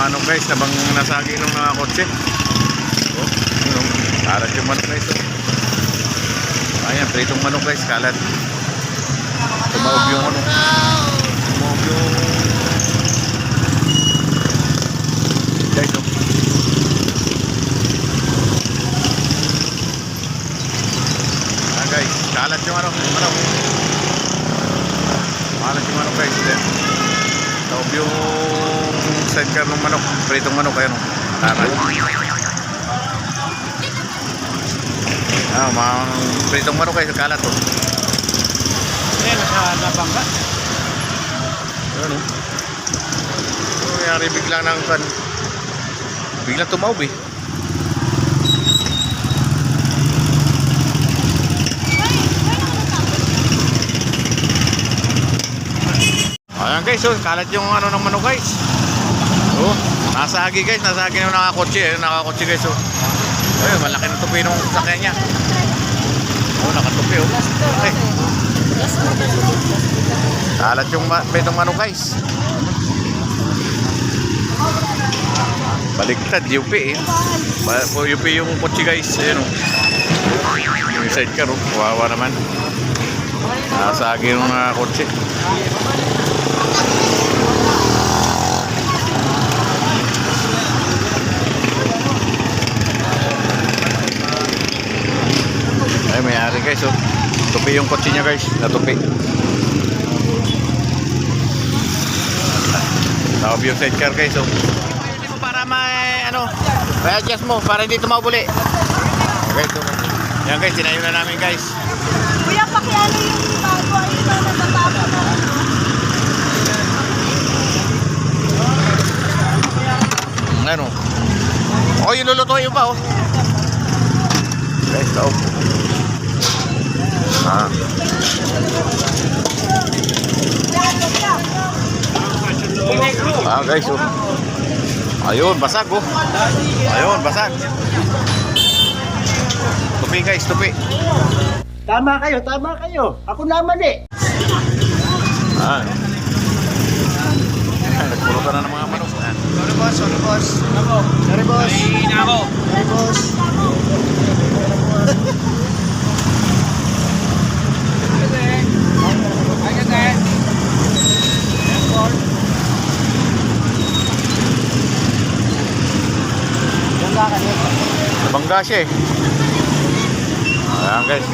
manok guys, nabang nasagi ng mga kotse. Oh, yun. Kalat yung manok guys. Oh. Ayan, pritong manok guys, kalat. Tumaob yung ano. Tumaob yung... Guys, oh. Ah guys, kalat yung ano, yung manok. Kalat yung manok guys. Then, Taob yung sidecar ng manok, pritong manok ayan oh. Kalat. Ah, mga pritong manok guys, kalat oh. Ayan, nasa nabangga. Ano? Nangyari bigla ng kan. Bigla tumaob eh. Ayan guys, oh, kalat yung ano ng manok guys. Oh, nasa agi guys, nasa agi ng nakakotse, eh, nakakotse guys oh. Ay, malaki na tupi nung sakyan niya. Oh, nakatupi oh. Ay, kalat yung betong manok guys. Baliktad, UP eh. UP yung kotse guys. Ayan o. Yung sidecar o. Kawawa naman. Nasa agi ng mga kotse. Ari guys oh. Tupi yung kotse niya guys. Natupi. Tawag yung sidecar guys oh. Mo para may ano, may adjust mo para hindi tumabuli. Okay, ito. Yan guys, tinayo na namin guys. Kuya, pakiano yung bago ay na natatapos na. Ano? Oh, yung lulutuin pa oh. Guys, tao. Ah. Ah, guys, oh. Ayun, basag oh. Ayun, basag. Tupi guys, tupi. Tama kayo, tama kayo. Ako naman eh. Ah. Nagpulutan na ng mga manok. Ah. Sorry boss, sorry boss. Ako. Sorry boss. Ay, nako. Sorry boss. Ay, kasi. Yan ka kanina. Nabangga siya eh. Ayan guys.